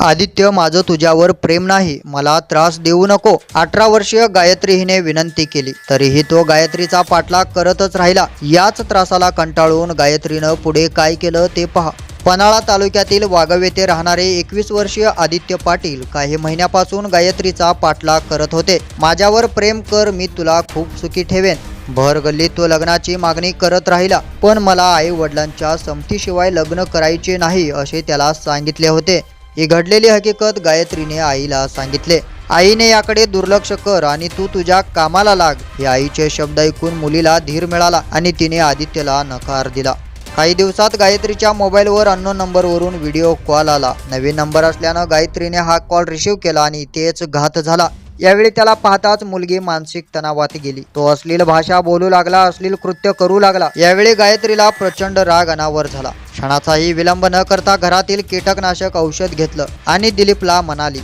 आदित्य माझं तुझ्यावर प्रेम नाही मला त्रास देऊ नको. अठरा वर्षीय गायत्री हिने विनंती केली तरीही तो गायत्रीचा पाठलाग करतच राहिला. याच त्रासाला कंटाळून गायत्रीनं पुढे काय केलं ते पहा. पन्हाळा तालुक्यातील वाघव येथे राहणारे एकवीस वर्षीय आदित्य पाटील काही महिन्यापासून गायत्रीचा पाठलाग करत होते. माझ्यावर प्रेम कर मी तुला खूप सुखी ठेवेन. भर गल्लीत तो लग्नाची मागणी करत राहिला पण मला आई वडिलांच्या संमतीशिवाय लग्न करायचे नाही असे त्याला सांगितले होते. ही घडलेली हकीकत गायत्रीने आईला सांगितले. आईने याकडे दुर्लक्ष कर आणि तू तुझ्या कामाला लाग. हे आईचे शब्द ऐकून मुलीला धीर मिळाला आणि तिने आदित्यला नकार दिला. काही दिवसात गायत्रीच्या मोबाईलवर अन्न नंबरवरून व्हिडिओ कॉल आला. नवीन नंबर असल्यानं गायत्रीने हा कॉल रिसीव्ह केला आणि तेच घात झाला. यावेळी त्याला पाहताच मुलगी मानसिक तणावात गेली. तो अश्लील भाषा बोलू लागला अश्लील कृत्य करू लागला. यावेळी गायत्रीला प्रचंड राग अनावर झाला. क्षणाचाही विलंब न करता घरातील कीटकनाशक औषध घेतलं आणि दिलीपला म्हणाली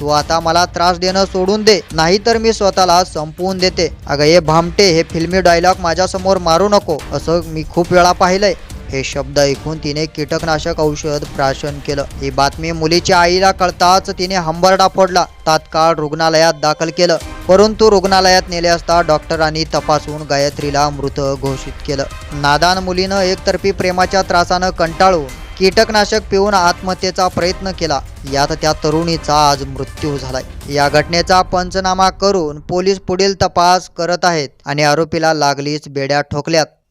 तू आता मला त्रास देणं सोडून दे नाहीतर मी स्वतःला संपवून देते. अगं हे भामटे हे फिल्मी डायलॉग माझ्यासमोर मारू नको. असं मी खूप वेळा पाहिलंय. हे शब्द ऐकून तिने कीटकनाशक औषध प्राशन केलं. ही बातमी मुलीच्या आईला कळताच तिने हंबरडा फोडला. तात्काळ रुग्णालयात दाखल केलं. परंतु रुग्णालयात नेले असता डॉक्टरांनी तपासून गायत्रीला मृत घोषित केलं. नादान मुलीनं एकतर्फी प्रेमाच्या त्रासानं कंटाळून कीटकनाशक पिऊन आत्महत्येचा प्रयत्न केला. यात त्या तरुणीचा आज मृत्यू झालाय. या घटनेचा पंचनामा करून पोलीस पुढील तपास करत आहेत आणि आरोपीला लागलीच बेड्या ठोकल्यात.